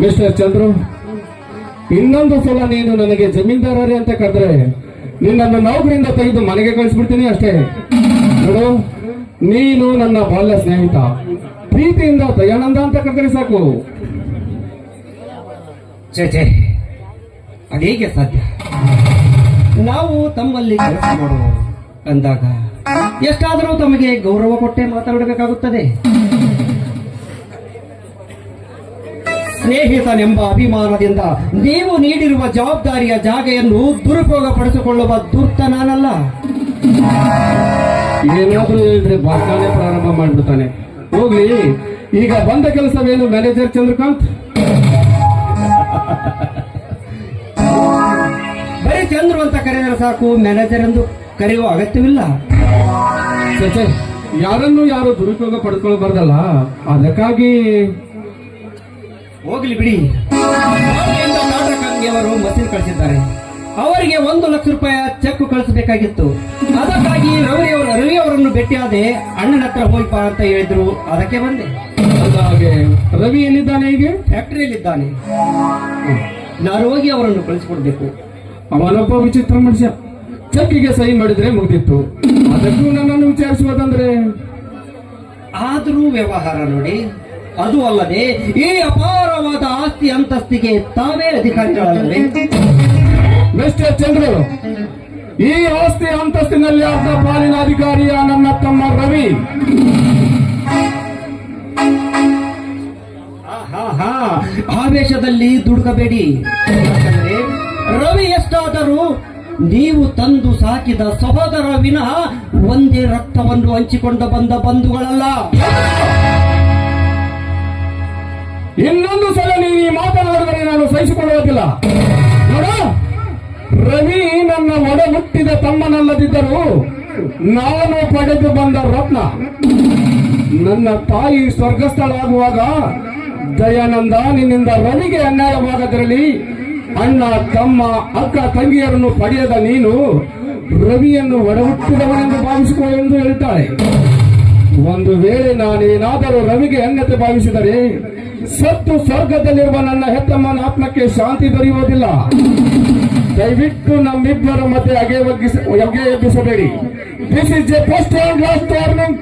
Mister Chandru, ಇನ್ನೊಂದು ಸಲ ನೀನು ನನಗೆ ಜಮೀನ್ದಾರರೇ ಅಂತ ಕರೆದ್ರೆ ನಿನ್ನನ್ನು ನೌಕರಿಯಿಂದ ತೆಗೆದು ಮನೆಗೆ ಕಳಿಸ್ಬಿಡ್ತೀನಿ ಅಷ್ಟೇ. ನೋಡು, ನೀನು ನನ್ನ ಬಾಲ್ಯ ಸ್ನೇಹಿತ. ಪ್ರೀತಿಯಿಂದ ದಯಾನಂದ ಅಂತ ಕರೆದ್ರೆ ಸಾಕು. ಅದೇಗೆ ಸಾಧ್ಯ? ನಾವು ತಮ್ಮಲ್ಲಿ ಕೆಲಸ ಮಾಡುವ ಅಂದಾಗ ಎಷ್ಟಾದರೂ ತಮಗೆ ಗೌರವ ಕೊಟ್ಟೆ ಮಾತನಾಡಬೇಕಾಗುತ್ತದೆ ಸ್ನೇಹಿತನೆಂಬ ಅಭಿಮಾನದಿಂದ ನೀವು ನೀಡಿರುವ ಜವಾಬ್ದಾರಿಯ ಜಾಗೆಯನ್ನು ದುರುಪಯೋಗ ಪಡಿಸಿಕೊಳ್ಳುವ ದುರ್ತ ನಾನಲ್ಲ. ಏನಾದ್ರೂ ಹೇಳಿದ್ರೆ ಭಾಷಣನೇ ಪ್ರಾರಂಭ ಮಾಡ್ಬಿಡ್ತಾನೆ. ಹೋಗ್ಲಿ, ಈಗ ಬಂದ ಕೆಲಸವೇನು ಮ್ಯಾನೇಜರ್ ಚಂದ್ರಕಾಂತ್? ಬರೀ ಚಂದ್ರು ಅಂತ ಕರೆದರೆ ಸಾಕು, ಮ್ಯಾನೇಜರ್ ಎಂದು ಕರೆಯುವ ಅಗತ್ಯವಿಲ್ಲ. ಯಾರನ್ನು ಯಾರು ದುರುಪಯೋಗ ಪಡ್ಕೊಳ್ಬಾರ್ದಲ್ಲ? ಅದಕ್ಕಾಗಿ ಹೋಗ್ಲಿ ಬಿಡಿ. ಕಾಟಕಂಗೆಯವರು ಮಸೀದ್ ಕಳಿಸಿದ್ದಾರೆ. ಅವರಿಗೆ ಒಂದು ಲಕ್ಷ ರೂಪಾಯಿ ಚೆಕ್ ಕಳಿಸಬೇಕಾಗಿತ್ತು. ಅದಕ್ಕಾಗಿ ರವಿ ಅವರು ರವಿ ಅವರನ್ನು ಭೇಟಿಯಾದೆ ಅಣ್ಣನ ಹತ್ರ ಹೋಯ್ಪ ಅಂತ ಹೇಳಿದ್ರು. ಅದಕ್ಕೆ ಬಂದೆ. ಹಾಗೆ ರವಿ ಎಲ್ಲಿದ್ದಾನೆ ಹೀಗೆ ಫ್ಯಾಕ್ಟರಿಯಲ್ಲಿದ್ದಾನೆ. ನಾನು ಹೋಗಿ ಅವರನ್ನು ಕಳಿಸಿಕೊಡ್ಬೇಕು. ಅವನೊಬ್ಬ ವಿಚಿತ್ರ ಮನುಷ್ಯ. ಚೆಕ್ಗೆ ಸಹಿ ಮಾಡಿದ್ರೆ ಮುಗಿದಿತ್ತು. ಅದಕ್ಕೂ ನನ್ನನ್ನು ವಿಚಾರಿಸುವುದಂದ್ರೆ? ಆದರೂ ವ್ಯವಹಾರ ನೋಡಿ. ಅದು ಅಲ್ಲದೆ ಈ ಅಪಾರವಾದ ಆಸ್ತಿ ಅಂತಸ್ತಿಗೆ ತಾವೇ ಅಧಿಕಾರಿಗಳಲ್ಲವೇ ಮಿಸ್ಟರ್ ಚಂದ್ರು ಈ ಆಸ್ತಿ ಅಂತಸ್ತಿನಲ್ಲಿ ಆದ ಪಾಲಿನ ಅಧಿಕಾರಿಯ ನನ್ನ ತಮ್ಮ ರವಿ. ಆವೇಶದಲ್ಲಿ ದುಡುಕಬೇಡಿ. ರವಿ ಎಷ್ಟಾದರೂ ನೀವು ತಂದು ಸಾಕಿದ ಸಹೋದರ ವಿನಃ ಒಂದೇ ರಕ್ತವನ್ನು ಹಂಚಿಕೊಂಡು ಬಂದ ಬಂಧುಗಳಲ್ಲ. ಇನ್ನೊಂದು ಸಲ ನೀವು ಈ ಮಾತನಾಡಿದರೆ ನಾನು ಸಹಿಸಿಕೊಳ್ಳುವುದಿಲ್ಲ. ನೋಡ, ರವಿ ನನ್ನ ಒಡ ಹುಟ್ಟಿದ ತಮ್ಮನಲ್ಲದಿದ್ದರೂ ನಾನು ಪಡೆದು ಬಂದ ರತ್ನ. ನನ್ನ ತಾಯಿ ಸ್ವರ್ಗಸ್ಥಳಾಗುವಾಗ ದಯಾನಂದ ನಿನ್ನಿಂದ ರವಿಗೆ ಅನ್ಯಾಯವಾಗದಿರಲಿ. ಅಣ್ಣ, ತಮ್ಮ, ಅಕ್ಕ, ತಂಗಿಯರನ್ನು ಪಡೆಯದ ನೀನು ರವಿಯನ್ನು ಒಡಹುಟ್ಟಿದವನೆಂದು ಭಾವಿಸಿಕೊ ಎಂದು ಹೇಳ್ತಾಳೆ. ಒಂದು ವೇಳೆ ನಾನೇನಾದರೂ ರವಿಗೆ ಅನ್ಯತೆ ಭಾವಿಸಿದರೆ ಸತ್ತು ಸ್ವರ್ಗದಲ್ಲಿರುವ ನನ್ನ ಹೆತ್ತಮ್ಮನ ಆತ್ಮಕ್ಕೆ ಶಾಂತಿ ದೊರೆಯುವುದಿಲ್ಲ. ದಯವಿಟ್ಟು ನಮ್ಮಿಬ್ಬರ ಮತ್ತೆ ಅಗೆ ಒಗ್ಗಿಸ ಅಗೆ ಎಬ್ಬಿಸಬೇಡಿ this is a first last warning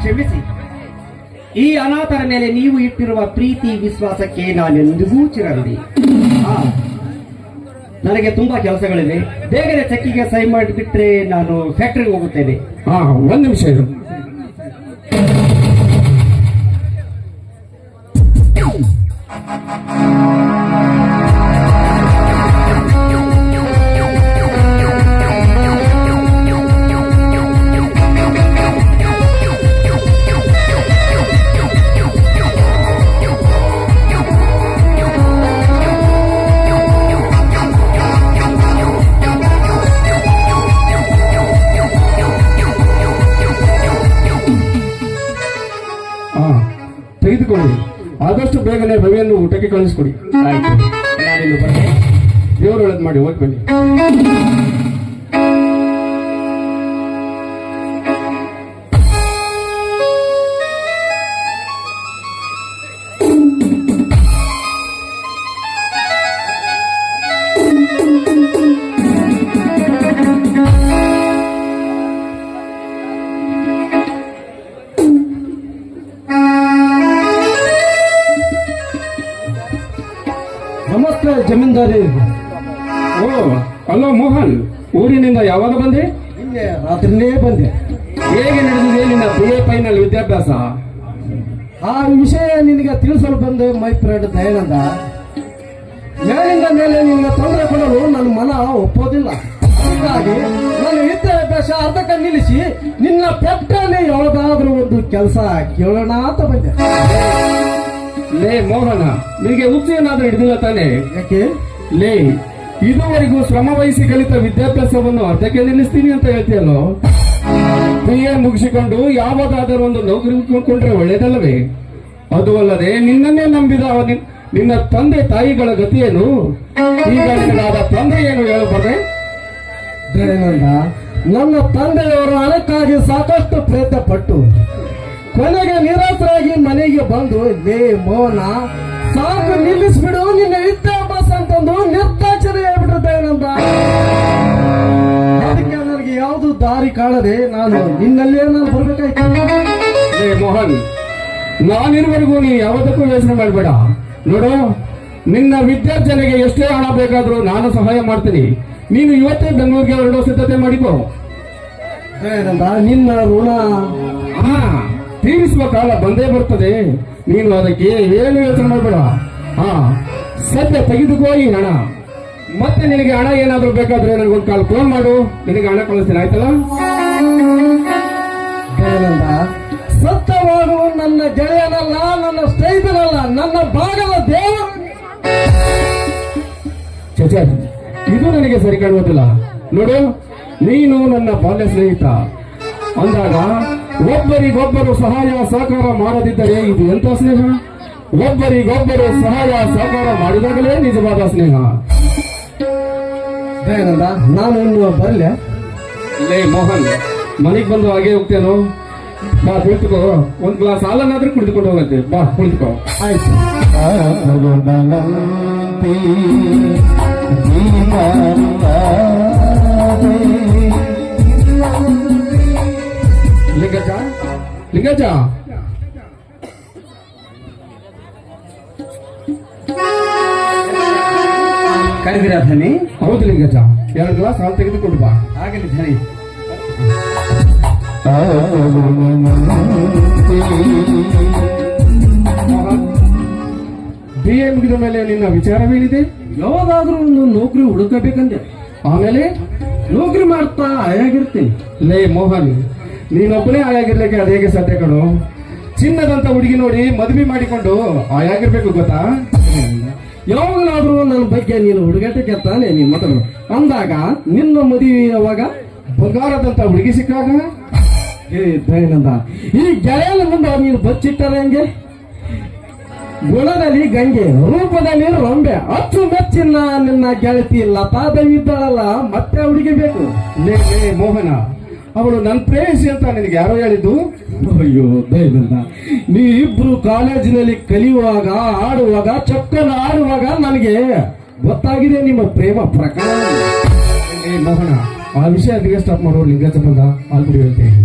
ಕ್ಷಮಿಸಿ. ಈ ಅನಾಥರ ಮೇಲೆ ನೀವು ಇಟ್ಟಿರುವ ಪ್ರೀತಿ ವಿಶ್ವಾಸಕ್ಕೆ ನಾನೆಂದಿಗೂ ಚಿರಲಿ ನನಗೆ ತುಂಬಾ ಕೆಲಸಗಳಿವೆ. ಬೇಗನೆ ಚೆಕ್ಕಿಗೆ ಸೈ ಮಾಡಿಬಿಟ್ರೆ ನಾನು ಫ್ಯಾಕ್ಟ್ರಿಗೆ ಹೋಗುತ್ತೇನೆ. ಹಾ ಒಂದು ನಿಮಿಷ ಇರು. ಆದಷ್ಟು ಬೇಗನೆ ರವಿಯನ್ನು ಊಟಕ್ಕೆ ಕಳಿಸ್ಕೊಡಿ. ಆಯ್ತು. ದೇವರು ಒಳ್ಳೇದು ಮಾಡಿ ಹೋಗಿ ಬನ್ನಿ. ನಮಸ್ತೆ ಜಮೀನ್ದಾರಿ. ಓ ಹಲೋ ಮೋಹನ್ ಊರಿನಿಂದ ಯಾವಾಗ ಬಂದೆ? ನಿನ್ನೆ ರಾತ್ರಿನೇ ಬಂದೆ. ಹೇಗೆ ನಡೆದಿದೆ ನಿನ್ನ ಬಿ ಎ ಫೈನಲ್ ವಿದ್ಯಾಭ್ಯಾಸ? ಆ ವಿಷಯ ನಿನಗೆ ತಿಳಿಸಲು ಬಂದೆ ಮೈ ಫ್ರೆಂಡ್ ದಯಾನಂದ. ಮೇಲಿಂದ ಮೇಲೆ ನಿನ್ನ ತೊಂದರೆ ಕೊಡಲು ನನ್ನ ಮನ ಒಪ್ಪೋದಿಲ್ಲ. ಹಾಗಾಗಿ ನನ್ನ ವಿದ್ಯಾಭ್ಯಾಸ ಅರ್ಧಕ್ಕೆ ನಿಲ್ಲಿಸಿ ನಿನ್ನ ಪೆಟ್ಟಲ್ಲಿ ಯಾವುದಾದ್ರೂ ಒಂದು ಕೆಲಸ ಕೇಳೋಣ ಅಂತ ಬಂದೆ. ಲೇ ಮೋಹನ ನಿಮಗೆ ಉಚ್ಚೆಯನ್ನಾದ್ರೂ ಏನಾದ್ರೂ ಹಿಡಿದಿಲ್ಲ ತಾನೆ? ಯಾಕೆ? ಲೇ ಇದುವರೆಗೂ ಶ್ರಮ ವಹಿಸಿ ಕಲಿತ ವಿದ್ಯಾಭ್ಯಾಸವನ್ನು ಅರ್ಧಕ್ಕೆ ನಿಲ್ಲಿಸ್ತೀನಿ ಅಂತ ಹೇಳ್ತೀಯಲ್ಲೋ? ಬಿ ಎ ಮುಗಿಸಿಕೊಂಡು ಯಾವಾಗಾದರೂ ಒಂದು ನೌಕರಿ ಹುಡ್ಕೊಂಡ್ರೆ ಒಳ್ಳೇದಲ್ಲವೇ? ಅದು ಅಲ್ಲದೆ ನಿನ್ನನ್ನೇ ನಂಬಿದ ನಿನ್ನ ತಂದೆ ತಾಯಿಗಳ ಗತಿಯೇನು? ಈಗ ತಂದೆ ಏನು ಹೇಳಬಾರ್ದೆ ನನ್ನ ತಂದೆಯವರು ಹಣಕ್ಕಾಗಿ ಸಾಕಷ್ಟು ಪ್ರಯತ್ನ ಪಟ್ಟು ಕೊನೆಗೆ ನಿರಾಸರಾಗಿ ಮನೆಗೆ ಬಂದು ಲೇ ಮೋನ ಸಾಕು ನಿಲ್ಲಿಸ್ಬಿಡು ನಿನ್ನ ವಿದ್ಯಾಭ್ಯಾಸ ಅಂತಂದು ನಿರ್ದಾಚನೆ ಹೇಳ್ಬಿಟ್ರು ನಂತ ಅದಕ್ಕೆ ನನಗೆ ಯಾವುದು ದಾರಿ ಕಾಣದೆ ನಾನು ನಿನ್ನಲ್ಲೇ ನಾನು ಬರ್ಬೇಕಾಯ್ತು. ಮೋಹನ್ ನಾನಿರುವರೆಗೂ ನೀನು ಯಾವುದಕ್ಕೂ ಯೋಚನೆ ಮಾಡಬೇಡ. ನೋಡು ನಿನ್ನ ವಿದ್ಯಾರ್ಜನೆಗೆ ಎಷ್ಟೇ ಹಣ ಬೇಕಾದ್ರೂ ನಾನು ಸಹಾಯ ಮಾಡ್ತೀನಿ. ನೀನು ಇವತ್ತೇ ಬೆಂಗಳೂರಿಗೆ ಹೊರಡೋ ಸಿದ್ಧತೆ ಮಾಡಿಕೋ. ನಿನ್ನ ಋಣ ತೀರಿಸುವ ಕಾಲ ಬಂದೇ ಬರ್ತದೆ. ನೀನು ಅದಕ್ಕೆ ಏನು ಯೋಚನೆ ಮಾಡಬೇಡ. ಹಾ ಸದ್ಯ ತೆಗೆದುಕೋ ಈ ಹಣ. ಮತ್ತೆ ನಿನಗೆ ಹಣ ಏನಾದ್ರೂ ಬೇಕಾದ್ರೆ ನನಗೊಂದು ಕಾಲ್ ಫೋನ್ ಮಾಡು. ನಿನಗೆ ಹಣ ಕಳಿಸ್ತೀನಿ, ಆಯ್ತಲ್ಲ? ಸತ್ಯವಾಗುವ ನನ್ನ ಗೆಳೆಯನಲ್ಲ, ನನ್ನ ಸ್ನೇಹಿತನಲ್ಲ, ನನ್ನ ಭಾಗದ ದೇವರು ಚಚೆ ಇದು ನನಗೆ ಸರಿ ಕಾಣುವುದಿಲ್ಲ ನೋಡು, ನೀನು ನನ್ನ ಬಾಲ್ಯ ಸ್ನೇಹಿತ. ಅಂದಾಗ ಒಬ್ಬರಿಗೊಬ್ಬರು ಸಹಾಯ ಸಹಕಾರ ಮಾಡದಿದ್ದರೆ ಇದು ಎಂತ ಸ್ನೇಹ? ಒಬ್ಬರಿಗೊಬ್ಬರು ಸಹಾಯ ಸಹಕಾರ ಮಾಡಿದಾಗಲೇ ನಿಜವಾದ ಸ್ನೇಹ. ದಯಾನಂದ ನಾನು ಒಂದು ಬರಲೆ? ಲೇ ಮೋಹನ್ ಮನೆಗೆ ಬಂದು ಹಾಗೆ ಹೋಗ್ತೇನು ಬಾ ಕುಳಿತುಕೋ. ಒಂದ್ ಗ್ಲಾಸ್ ಹಾಲನ್ನಾದ್ರೂ ಕುಡಿದುಕೊಂಡು ಹೋಗುತ್ತೆ. ಬಾ ಕುಳಿತುಕೋ. ಆಯ್ತು. ಲಿಂಗಜ್ಜ ಲಿಂಗಜ್ಜ ಕರೆದಿರ ಧನಿ ಹೌದು ಲಿಂಗಜ್ಜ ಎರಡು ಗ್ಲಾಸ್ ಹಾಲು ತೆಗೆದುಕೊಂಡು ಬಾ. ಆಗಲಿ ಧನಿ ಬಿ ಎ ಮುಗಿದ ಮೇಲೆ ನಿನ್ನ ವಿಚಾರವೇನಿದೆ? ಯಾವಾಗಾದ್ರೂ ಒಂದು ನೌಕರಿ ಹುಡುಕಬೇಕಂದೆ. ಆಮೇಲೆ? ನೌಕರಿ ಮಾಡ್ತಾ ಆಗಿರ್ತೀನಿ ಲೇ ಮೋಹನ್ ನೀನೊಬ್ಬನೇ ಆಯಾಗಿರ್ಲಿಕ್ಕೆ ಅದು ಹೇಗೆ ಸಾಧ್ಯ ಕಣು? ಚಿನ್ನದಂತ ಹುಡುಗಿ ನೋಡಿ ಮದುವೆ ಮಾಡಿಕೊಂಡು ಆಯಾಗಿರ್ಬೇಕು ಗೊತ್ತಾ? ಯಾವಾಗಲಾದ್ರೂ ನನ್ನ ಬಗ್ಗೆ ನೀನು ಹುಡುಗಾಟಕ್ಕೆ ಕೆತ್ತಾನೆ ನೀನ್ ಮೊದಲು ಅಂದಾಗ ನಿನ್ನ ಮದುವೆ ಯಾವಾಗ ಬಂಗಾರದಂತ ಹುಡುಗಿ ಸಿಕ್ಕಾಗ? ದಯಾನಂದ, ಈ ಗೆಳೆಯನ ಮುಂದೆ ನೀನು ಬಚ್ಚಿಟ್ಟರೆ ಹೆಂಗೆ? ಗುಣದಲ್ಲಿ ಗಂಗೆ, ರೂಪದಲ್ಲಿ ರೊಂಬೆ ಅಚ್ಚು ಮೆಚ್ಚಿನ ನಿನ್ನ ಗೆಳತಿ ಲತಾ ಇದ್ದಾಳಲ್ಲ, ಮತ್ತೆ ಹುಡುಗಿ ಬೇಕು. ಮೋಹನ ಅವಳು ನನ್ನ ಪ್ರೇಯಸಿ ಅಂತ ನಿನಗೆ ಯಾರೋ ಹೇಳಿದ್ದು? ಅಯ್ಯೋ ದಯವಿಲ್ಲ ನೀ ಇಬ್ರು ಕಾಲೇಜಿನಲ್ಲಿ ಕಲಿಯುವಾಗ, ಆಡುವಾಗ ಚಕ್ಕನ ಆಡುವಾಗ ನನಗೆ ಗೊತ್ತಾಗಿದೆ ನಿಮ್ಮ ಪ್ರೇಮ ಪ್ರಕಾರ ಮೋಹನ, ಆ ವಿಷಯ ಅದಿಗೆ ಸ್ಟಾಪ್ ಮಾಡೋ ಲಿಂಗಜ್ಜ ಬಂದ ಆಲ್ಬಿಡಿ ಹೇಳ್ತೇನೆ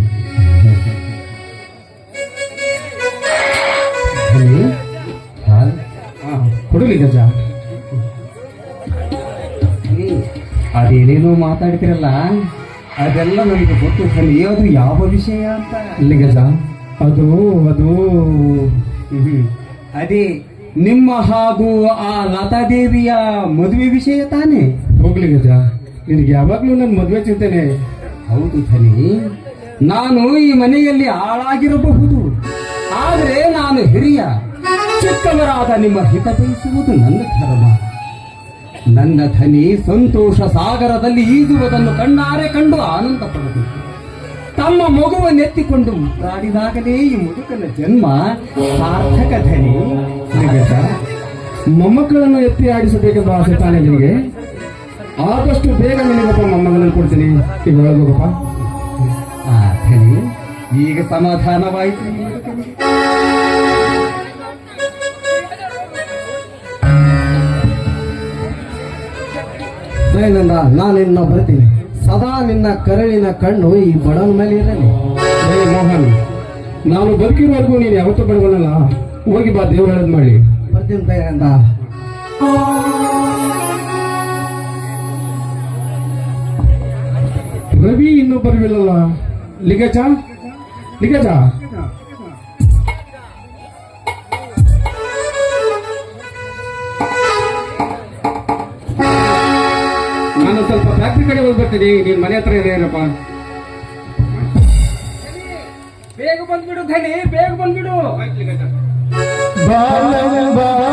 ಕೊಡು ಲಿಂಗಜ್ಜ ಅದೇನೇನೋ ಮಾತಾಡ್ತಿರಲ್ಲ ಅದೆಲ್ಲ ನನಗೆ ಗೊತ್ತು. ಸರಿ ಅದು ಯಾವ ವಿಷಯ ಅಂತ? ಲಿಂಗಜ್ಜ ಅದು ಅದು. ಹ್ಮ್. ಅದೇ ನಿಮ್ಮ ಹಾಗೂ ಆ ಲತಾದೇವಿಯ ಮದುವೆ ವಿಷಯ ತಾನೇ? ಹೋಗ್ಲಿ ಗಜ. ನಿನಗೆ ಯಾವಾಗ್ಲೂ ನನ್ನ ಮದುವೆ ಚಿಂತನೆ. ಹೌದು ಧನಿ. ನಾನು ಈ ಮನೆಯಲ್ಲಿ ಹಾಳಾಗಿರಬಹುದು. ಆದರೆ ನಾನು ಹಿರಿಯ. ಚಿಕ್ಕವರಾದ ನಿಮ್ಮ ಹಿತ ಬಯಸುವುದು ನನ್ನ ಧರ್ಮ. ನನ್ನ ಧನಿ ಸಂತೋಷ ಸಾಗರದಲ್ಲಿ ಈಜುವುದನ್ನು ಕಣ್ಣಾರೆ ಕಂಡು ಆನಂದ ಪಡಬೇಕು ತಮ್ಮ ಮಗುವನ್ನೆತ್ತಿಕೊಂಡು ಮುದ್ದಾಡಿದಾಗಲೇ ಈ ಮುದುಕನ ಜನ್ಮ. ಸಾರ್ಥಕ ಧನಿ ಮೊಮ್ಮಕ್ಕಳನ್ನು ಎತ್ತಿ ಆಡಿಸಬೇಕೆಂಬ ಆಸೆ ತಾನೆ ನಿಮಗೆ ಆದಷ್ಟು ಬೇಗ ನನಗಪ್ಪ ಮೊಮ್ಮಗಳನ್ನು ಕೊಡ್ತೀನಿ. ಈಗ ಆ ಧನಿ, ಈಗ ಸಮಾಧಾನವಾಯಿತು ದಯಾನಂದ ನಾನು ನಿನ್ನ ಬರ್ತೀನಿ. ಸದಾ ನಿನ್ನ ಕರಳಿನ ಕಣ್ಣು ಈ ಬಡವನ ಮೇಲೆ ಇರಲಿ. ಮೋಹನ್, ನಾನು ಬದುಕಿರುವವರೆಗೂ ನೀನು ಯಾವತ್ತೂ ಬಡವನಲ್ಲ. ಹೋಗಿ ಬಾ, ದೇವ್ರ ಹೇಳದ್ ಮಾಡಿ. ಬರ್ತೀನಿ ರವಿ ಇನ್ನೂ ಬರಲಿಲ್ಲಲ್ಲ ಲಿಗಜ ಲಿಂಗಜ್ಜ ಸ್ವಲ್ಪ ಫ್ಯಾಕ್ಟ್ರಿ ಕಡೆ ಹೋಗಿ ಬರ್ತೀನಿ ನೀನ್ ಮನೆ ಹತ್ರ ಇರೇನಪ್ಪ ಬೇಗ ಬಂದ್ಬಿಡು ಧನಿ ಬೇಗ ಬಂದ್ಬಿಡು. ಬಾಲ ಬಾಲ